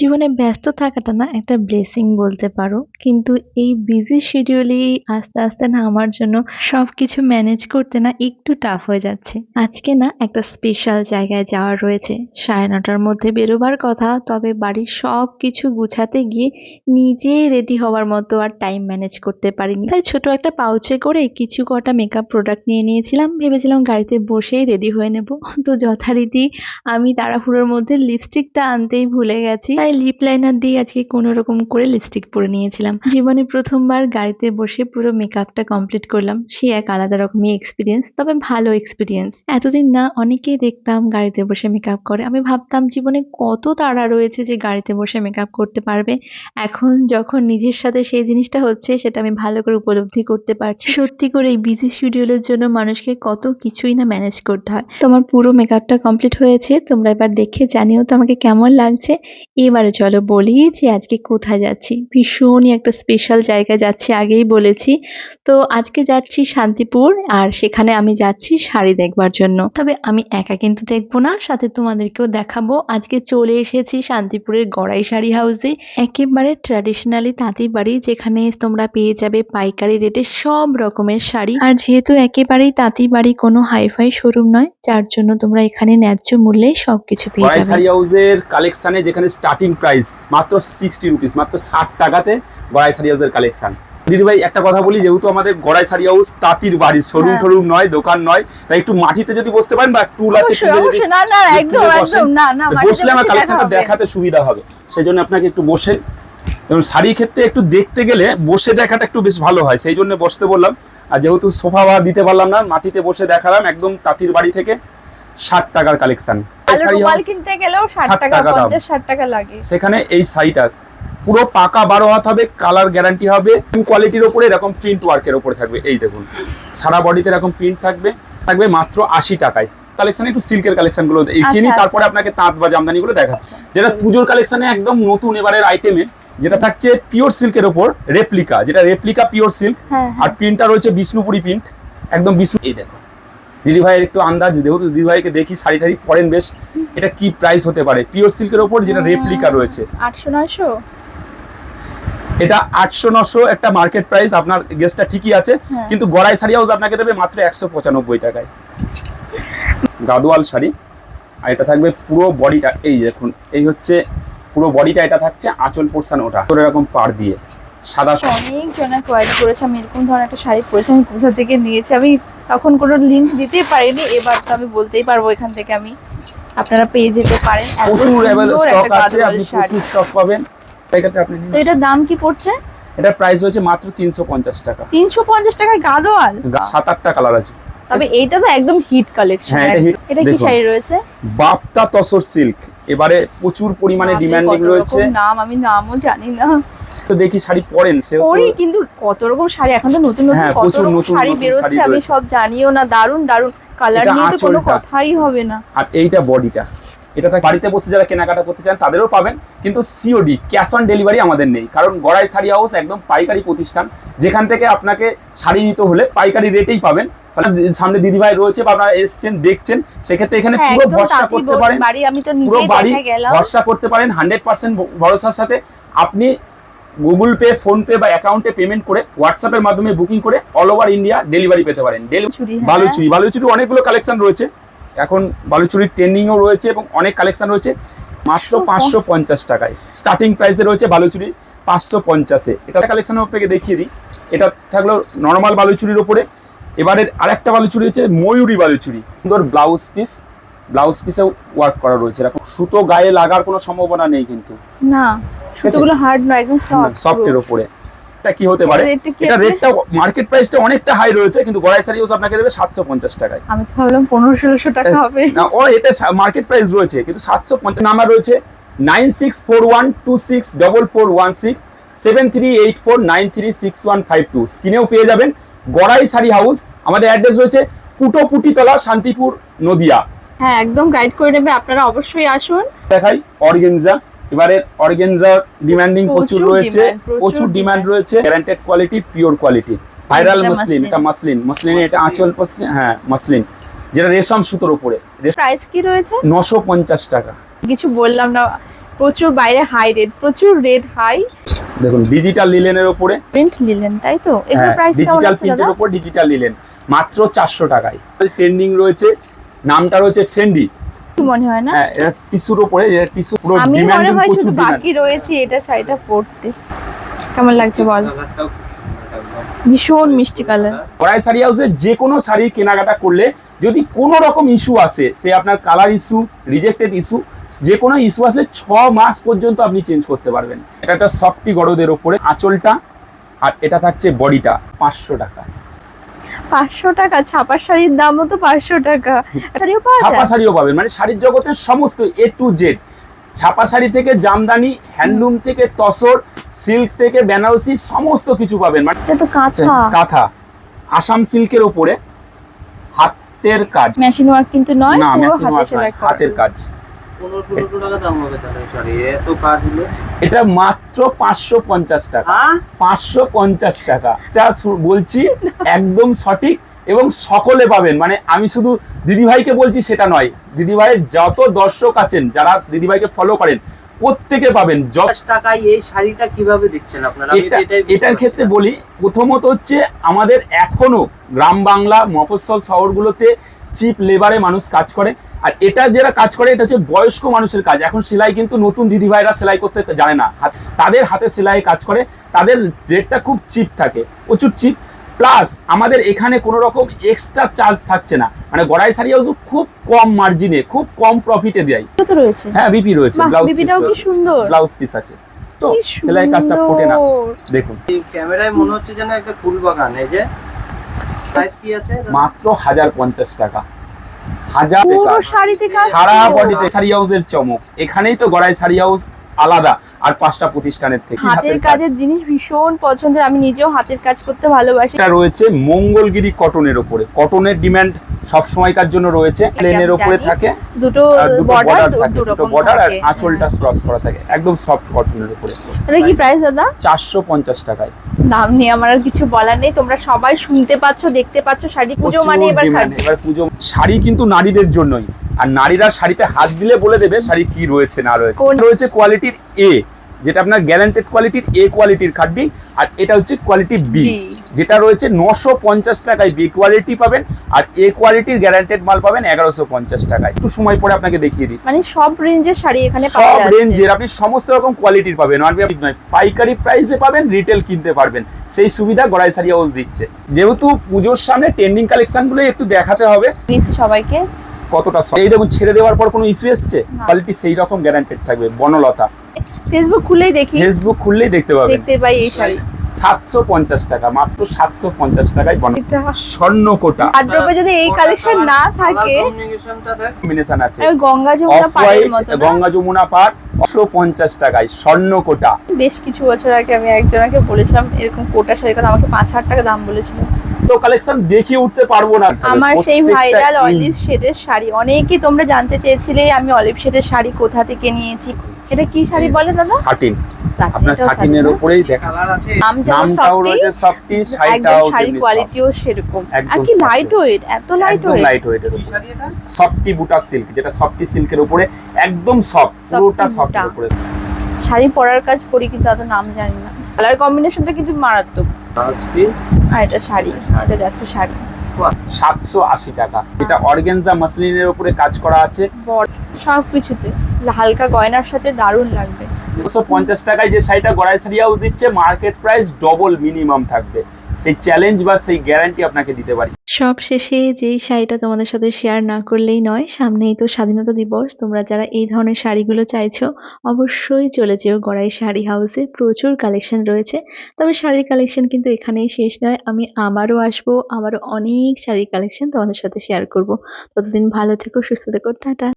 জীবনে ব্যস্ত থাকাটা না একটা ব্লেসিং বলতে পারো। কিন্তু এই বিজি শিডিউলই আস্তে আস্তে না আমার জন্য সবকিছু ম্যানেজ করতে না একটু টাফ হয়ে যাচ্ছে। আজকে না একটা স্পেশাল জায়গায় যাওয়ার রয়েছে। সাড়ে নটার মধ্যে বেরোবার কথা, তবে বাড়ির সব কিছু গুছাতে গিয়ে নিজে রেডি হওয়ার মতো আর টাইম ম্যানেজ করতে পারিনি। তাই ছোট একটা পাউচে করে কিছু কটা মেকআপ প্রোডাক্ট নিয়ে নিয়েছিলাম। ভেবেছিলাম গাড়িতে বসেই রেডি হয়ে নেব। তো যথারীতি আমি তাড়াহুড়োর মধ্যে লিপস্টিকটা আনতেই ভুলে গেছি। তাই লিপ লাইনার দিয়ে আজকে কোনো রকম করে লিপস্টিক পরে নিয়েছিলাম। জীবনে প্রথমবার গাড়িতে বসে পুরো মেকআপটা কমপ্লিট করলাম, সে এক আলাদা রকমই এক্সপিরিয়েন্স তবে ভালো এক্সপিরিয়েন্স এতদিন না, অনেকেই দেখতাম গাড়িতে বসে মেকআপ করে। আমি ভাবতাম জীবনে কত তাড়া রয়েছে যে গাড়িতে বসে মেকআপ করতে পারবে। এখন যখন নিজের সাথে সেই জিনিসটা হচ্ছে, সেটা আমি ভালো করে উপলব্ধি করতে পারছি। সত্যি করে এই বিজি শিডিউলের জন্য মানুষকে কত কিছুই না ম্যানেজ করতে হয়। তোমার পুরো মেকআপটা কমপ্লিট হয়েছে, তোমরা এবার দেখে জানিও তো আমাকে কেমন লাগছে। এবারে চলো বলি যে আজকে কোথায় যাচ্ছি। ভীষণই একটা স্পেশাল জায়গায় যাচ্ছি আগেই বলেছি। তো আজকে যাচ্ছি শান্তিপুর আর সেখানে আমি যাচ্ছি শাড়ি দেখবার জন্য। তবে আমি একা কিন্তু দেখব না সাথে তোমাদেরকেও দেখাবো। আজকে চলে এসেছি শান্তিপুরের গড়াই শাড়ি হাউসে একেবারে ট্র্যাডিশনালি তাঁতি বাড়ি যেখানে তোমরা পেয়ে যাবে পাইকারি রেটে সব রকমের শাড়ি। আর যেহেতু একেবারেই তাঁতি বাড়ি কোনো হাইফাই শোরুম নয় যার জন্য তোমরা এখানে ন্যায্য মূল্যে সবকিছু পেয়ে যাবে। শাড়ি হাউসের কালেকশানে যেখানে স্টার্টিং প্রাইস মাত্র সিক্সটি রুপিস মাত্র ষাট টাকাতে গড়াই শাড়ি হাউসের কালেকশন দিদি ভাই একটা কথা বলি যেহেতু আমাদের গড়াই শাড়ি হাউস তাঁতির বাড়ি শোরুম হ্যাঁ। নয় দোকান নয় তাই একটু মাটিতে যদি বসতে পারেন বা টুল আছে বসলে আমার কালেকশনটা দেখাতে সুবিধা হবে। সেই জন্য আপনাকে একটু বসে এবং শাড়ির ক্ষেত্রে একটু দেখতে গেলে বসে দেখাটা একটু বেশ ভালো হয় সেই জন্য বসতে বললাম। আর যেহেতু সোফা বা দিতে পারলাম না মাটিতে বসে দেখালাম একদম তাঁতির বাড়ি থেকে ষাট টাকার কালেকশন রুমাল কিনতে গেলেও 60 টাকা টাকা দাম। পঞ্চাশ ষাট টাকা লাগে। সেখানে এই শাড়িটা পুরো পাকা বারো হাত হবে কালার গ্যারান্টি হবে কোয়ালিটির ওপরে এরকম প্রিন্ট ওয়ার্কের ওপরে থাকবে এই দেখুন। সারা বডিতে এরকম প্রিন্ট থাকবে থাকবে মাত্র আশি টাকায়। কালেকশন একটু সিল্কের কালেকশনগুলো এইখানে আচ্ছা, তারপরে আপনাকে তাঁত বা জামদানি গুলো দেখাচ্ছে যেটা পুজোর কালেকশনে একদম নতুন এবারের আইটেমে যেটা থাকছে পিওর সিল্কের ওপর রেপ্লিকা যেটা রেপ্লিকা পিওর সিল্ক। আর প্রিন্টটা রয়েছে বিষ্ণুপুরি প্রিন্ট একদম বিষ্ণু এই দেখো দিদি ভাইয়ের একটু আন্দাজ যেহেতু দিদি ভাইকে দেখি শাড়ি টাড়ি পরেন বেশ। এটা কি প্রাইস হতে পারে? পিওর সিল্কের ওপর যেটা রেপ্লিকা রয়েছে। আটশো নয়শো? এটা আটশো নশো একটা মার্কেট প্রাইস আপনার গেসটা ঠিকই আছে। হ্যাঁ। কিন্তু গড়াই শাড়ি হাউস আপনাকে দেবে মাত্র একশো পঁচানব্বই টাকায়। গাদোয়াল শাড়ি। আর এটা থাকবে পুরো বডিটা এই দেখুন এই হচ্ছে পুরো বডিটা এটা থাকছে আঁচল পোর্শন ওটা। তোর এরকম পাড় দিয়ে সাদা অনেক জনের কোয়ারি করেছে আমি এরকম ধরনের একটা শাড়ি পরেছি আমি কোথা থেকে নিয়েছি? আমি তখন কোনো লিঙ্ক দিতেই পারিনি। এবার তো আমি বলতেই পারব এখান থেকে আমি। আপনারা পেয়ে যেতে পারেন। এত প্রচুর সুন্দর স্টক আছে আপনি প্রচুর স্টক পাবেন। এটাতে আপনি তো এটার দাম কি পড়ছে? এটার প্রাইস হচ্ছে মাত্র তিনশো পঞ্চাশ টাকা। তিনশো পঞ্চাশ টাকায় গাদোয়াল সাত আটটা কালার আছে। তবে এইটা তো একদম হিট কালেকশন হ্যাঁ, এটা কি শাড়ি রয়েছে? বাপ্তা তসর সিল্ক এবারে প্রচুর পরিমাণে ডিমান্ডিং রয়েছে। নাম আমি নামও জানি না। তো দেখি শাড়ি পরেন সে পরি কিন্তু কত রকম শাড়ি? এখন তো নতুন নতুন হ্যাঁ, কত রকম শাড়ি বেরোচ্ছে আমি সব জানিও না দারুণ দারুণ কালার নিয়ে তো কোনো কথাই হবে না। আর এইটা বডিটা এটা থাকে বাড়িতে বসে যারা কেনাকাটা করতে চান তাদেরও পাবেন কিন্তু সিওডি ক্যাশ অন ডেলিভারি আমাদের নেই। কারণ গড়াই শাড়ি হাউস একদম পাইকারি প্রতিষ্ঠান যেখান থেকে আপনাকে শাড়ি নিতে হলে পাইকারি রেটেই পাবেন। সামনে দিদিভাই রয়েছে বা আপনারা এসছেন দেখছেন সেক্ষেত্রে এখানে হ্যাঁ পুরো ভরসা করতে পারেন। তো পুরো বাড়ি ভরসা করতে পারেন হান্ড্রেড পার্সেন্ট ভরসার সাথে। আপনি গুগল পে ফোন পে বা অ্যাকাউন্টে পেমেন্ট করে হোয়াটসঅ্যাপের মাধ্যমে বুকিং করে অল ওভার ইন্ডিয়া ডেলিভারি পেতে পারেন। হ্যাঁ। বালুচুরি। বালুচুরি অনেকগুলো কালেকশন রয়েছে। এখন বালুচুরির ট্রেন্ডিংও রয়েছে এবং অনেক কালেকশন রয়েছে। মাত্র পাঁচশো পঞ্চাশ টাকায়। স্টার্টিং প্রাইসে রয়েছে বালুচুরি পাঁচশো পঞ্চাশে। এটা কালেকশন আপনাকে দেখিয়ে দিই। এটা থাকল নর্মাল বালুচুরির ওপরে এবারে আরেকটা বালুচুরি হচ্ছে ময়ূরী বালুচুরি। সুন্দর ব্লাউজ পিস ব্লাউজ পিসেও ওয়ার্ক করা রয়েছে। এরকম সুতো গায়ে লাগার কোনো সম্ভাবনা নেই কিন্তু। না। সুতোগুলো হার্ড নয় একদম সফট সফটের ওপরে। এটা কি হতে পারে? এটা রেটটা মার্কেট প্রাইসটা অনেকটা হাই রয়েছে কিন্তু গড়াই শাড়ি আপনাকে দেবে সাতশো পঞ্চাশ টাকায়। আমি তো ভাবলাম টাকা হবে। না ও এটা মার্কেট প্রাইস রয়েছে কিন্তু সাতশো পঞ্চাশ নাম্বার রয়েছে nine six four one two six double four one six seven three eight four nine three six one five two স্ক্রিনেও পেয়ে যাবেন গড়াই শাড়ি হাউস আমাদের অ্যাড্রেস রয়েছে পুটোপুটিতলা শান্তিপুর নদিয়া। হ্যাঁ একদম গাইড করে নেবে আপনারা অবশ্যই আসুন। দেখাই অর্গেনজা। এবারে অর্গেনজা ডিমান্ডিং প্রচুর রয়েছে প্রচুর ডিমান্ড রয়েছে। Guaranteed quality pure quality viral muslin muslin. এটা মসলিন মসলিনের এটা আঁচল মসলিন হ্যাঁ মসলিন যেটা রেশম সুতোর উপরে। প্রাইস কি রয়েছে? নশো পঞ্চাশ টাকা। কিছু বললাম না। প্রচুর বাইরে হাই রেট প্রচুর রেট হাই দেখুন ডিজিটাল লিলেনের ওপরে প্রিন্ট নিলেন তাই তো? এগুলো প্রাইস কেমন ডিজিটাল আছে প্রিন্টের ওপর ডিজিটাল লিলেন মাত্র চারশো টাকায়। ট্রেন্ডিং রয়েছে নামটা রয়েছে ফেন্ডি কি মনে হয় না? হ্যাঁ এটা টিস্যুর এটা টিস্যু পুরো আমি মনে হয় শুধু বাকি রয়েছে এটা শাড়িটা পরতে। কেমন লাগছে বল? ভীষণ মিষ্টি কালার কড়াই শাড়ি হাউসে যে কোনো শাড়ি কেনাকাটা করলে যদি কোনো রকম ইস্যু আসে সে আপনার কালার ইস্যু রিজেক্টেড ইস্যু যে কোনো ইস্যু আসলে ছ মাস পর্যন্ত আপনি চেঞ্জ করতে পারবেন। এটা একটা সফটি গরদের ওপরে আঁচলটা আর এটা থাকছে বডিটা পাঁচশো টাকা। পাঁচশো টাকা ছাপার শাড়ির দামও তো পাঁচশো টাকা। শাড়িও পাওয়া ছাপা শাড়িও পাবেন। মানে শাড়ির জগতের সমস্ত এ টু জেড ছাপা শাড়ি থেকে জামদানি হ্যান্ডলুম থেকে তসর সিল্ক থেকে বেনারসি সমস্ত কিছু পাবেন। মানে এটা তো কাঁথা। কাঁথা। আসাম সিল্কের ওপরে হাতের কাজ। মেশিন ওয়ার্ক কিন্তু নয় না মেশিন ওয়ার্ক হাতের কাজ। এটা মাত্র পাঁচশো পঞ্চাশ টাকা। হ্যাঁ? পাঁচশো পঞ্চাশ টাকা। এটা বলছি একদম সঠিক এবং সকলে পাবেন। মানে আমি শুধু দিদিভাইকে বলছি সেটা নয় দিদিভাইয়ের যত দর্শক আছেন যারা দিদিভাইকে ফলো করেন প্রত্যেকে পাবেন দশ টাকায় এই শাড়িটা কীভাবে দিচ্ছেন আপনারা? এটার ক্ষেত্রে বলি প্রথমত হচ্ছে আমাদের এখনও গ্রাম বাংলা মফস্বল শহরগুলোতে চিপ লেবারে মানুষ কাজ করে। আর এটা যারা কাজ করে এটা হচ্ছে বয়স্ক মানুষের কাজ। এখন সেলাই কিন্তু নতুন দিদিভাইরা সেলাই করতে জানে না। তাদের হাতে সেলাই কাজ করে। তাদের রেটটা খুব চিপ থাকে। প্রচুর চিপ প্লাস আমাদের এখানে কোনো রকম এক্সট্রা চার্জ থাকছে না। মানে গড়াই শাড়ি হাউস খুব কম মার্জিনে খুব কম প্রফিটে দেয়। রয়েছে। হ্যাঁ বিপি রয়েছে ব্লাউজ বিপিটাও কি সুন্দর। ব্লাউজ পিস আছে। তো সেলাই কাজটা ফোটে না। দেখুন। এই ক্যামেরায় মনে হচ্ছে যেন একটা ফুল বাগান এই যে। প্রাইস কি আছে? মাত্র হাজার পঞ্চাশ টাকা। হাজার পুরো শাড়িতে কাজ সারা। বডিতে শাড়ি হাউসের চমক। এখানেই তো গড়াই শাড়ি হাউস আলাদা আর পাঁচটা প্রতিষ্ঠানের থেকে। হাতের কাজের জিনিস ভীষণ পছন্দের আমি নিজেও হাতের কাজ করতে ভালোবাসি। এটা রয়েছে মঙ্গলগিরি কটনের উপরে কটনের ডিমান্ড সব সময়কার জন্য রয়েছে প্লেনের উপরে থাকে দুটো বর্ডার থাকে দুটো বর্ডার আর আঁচলটা ক্রস করা থাকে একদম সফট কটনের উপরে। এটা কি প্রাইস দাদা? চারশো পঞ্চাশ টাকায়। দাম নিয়ে আমার আর কিছু বলার নেই তোমরা সবাই শুনতে পাচ্ছ দেখতে পাচ্ছ শাড়ি পুজো মানে এবার এবার পুজো শাড়ি কিন্তু নারীদের জন্যই। আর নারীরা শাড়িতে হাত দিলে বলে দেবে শাড়ি কি রয়েছে না রয়েছে। রয়েছে কোয়ালিটির এ যেটা আপনার গ্যারান্টেড কোয়ালিটির এ কোয়ালিটির খাড্ডি আর এটা হচ্ছে কোয়ালিটি বি যেটা রয়েছে নশো পঞ্চাশ টাকায় বি কোয়ালিটি পাবেন আর এ কোয়ালিটির গ্যারান্টেড মাল পাবেন এগারোশো পঞ্চাশ টাকায়। একটু সময় পরে আপনাকে দেখিয়ে দিই মানে সব রেঞ্জের শাড়ি এখানে সব রেঞ্জের আপনি সমস্ত রকম কোয়ালিটির পাবেন আর আপনি নয় পাইকারি প্রাইসে পাবেন রিটেল কিনতে পারবেন। সেই সুবিধা গড়াই শাড়ি হাউস দিচ্ছে। যেহেতু পুজোর সামনে ট্রেন্ডিং কালেকশনগুলো একটু দেখাতে হবে। সবাইকে। কতটা সফট। এই দেখুন ছেড়ে দেওয়ার পর কোনো ইস্যু এসছে? কোয়ালিটি সেই রকম গ্যারান্টেড থাকবে বনলতা। ফেসবুক খুললেই দেখি। ফেসবুক খুললেই দেখতে পাবেন। দেখতে পাই এই শাড়ি। সাতশো পঞ্চাশ টাকা মাত্র সাতশো পঞ্চাশ টাকায় স্বর্ণ কোটা যদি এই কালেকশন না থাকে কম্বিনেশন আছে গঙ্গা যমুনা পাড়ের মতো গঙ্গা যমুনা একশো পঞ্চাশ টাকায় স্বর্ণ কোটা বেশ কিছু বছর আগে আমি একজনকে বলেছিলাম এরকম কোটা কথা আমাকে পাঁচ হাজার টাকা দাম বলেছিল। তো কালেকশন দেখিয়ে উঠতে পারব না। আমার সেই ভাইরাল অলিভ শেডের শাড়ি অনেকেই তোমরা জানতে চেয়েছিলে আমি অলিভ শেডের শাড়ি কোথা থেকে নিয়েছি। এটা কি শাড়ি বলে দাদা? আপনার উপরেই দেখা নামটাও রয়েছে সফটি শাড়িটাও শাড়ির কোয়ালিটিও সেরকম। আর কি লাইট ওয়েট এত লাইট ওয়েট লাইট উপরে। সফটি বুটা সিল্ক যেটা সফটি সিল্কের উপরে একদম সফট পুরোটা বুটা। সফটের উপরে। শাড়ি পরার কাজ করি কিন্তু অত নাম জানি না। কালার কম্বিনেশনটা কিন্তু মারাত্মক। আর এটা শাড়ি। এটা যাচ্ছে শাড়ি। সাতশো আশি টাকা। এটা অর্গেনজা মাসলিনের উপরে কাজ করা আছে। সব কিছুতে। হালকা গয়নার সাথে দারুণ লাগবে। দুশো পঞ্চাশ টাকায় যে শাড়িটা গড়াই সারিয়াও দিচ্ছে মার্কেট প্রাইস ডবল মিনিমাম থাকবে। সেই চ্যালেঞ্জ বা সেই গ্যারান্টি আপনাকে দিতে পারি। সব শেষে যেই শাড়িটা তোমাদের সাথে শেয়ার না করলেই নয়, সামনেই তো স্বাধীনতা দিবস, তোমরা যারা এই ধরনের শাড়িগুলো চাইছো, অবশ্যই চলে যেও গড়াই শাড়ি হাউসে প্রচুর কালেকশন রয়েছে। তবে শাড়ির কালেকশন কিন্তু এখানেই শেষ নয়, আমি আবারও আসব আবারও অনেক শাড়ির কালেকশন তোমাদের সাথে শেয়ার করব। ততদিন ভালো থেকো, সুস্থ থেকো, টাটা।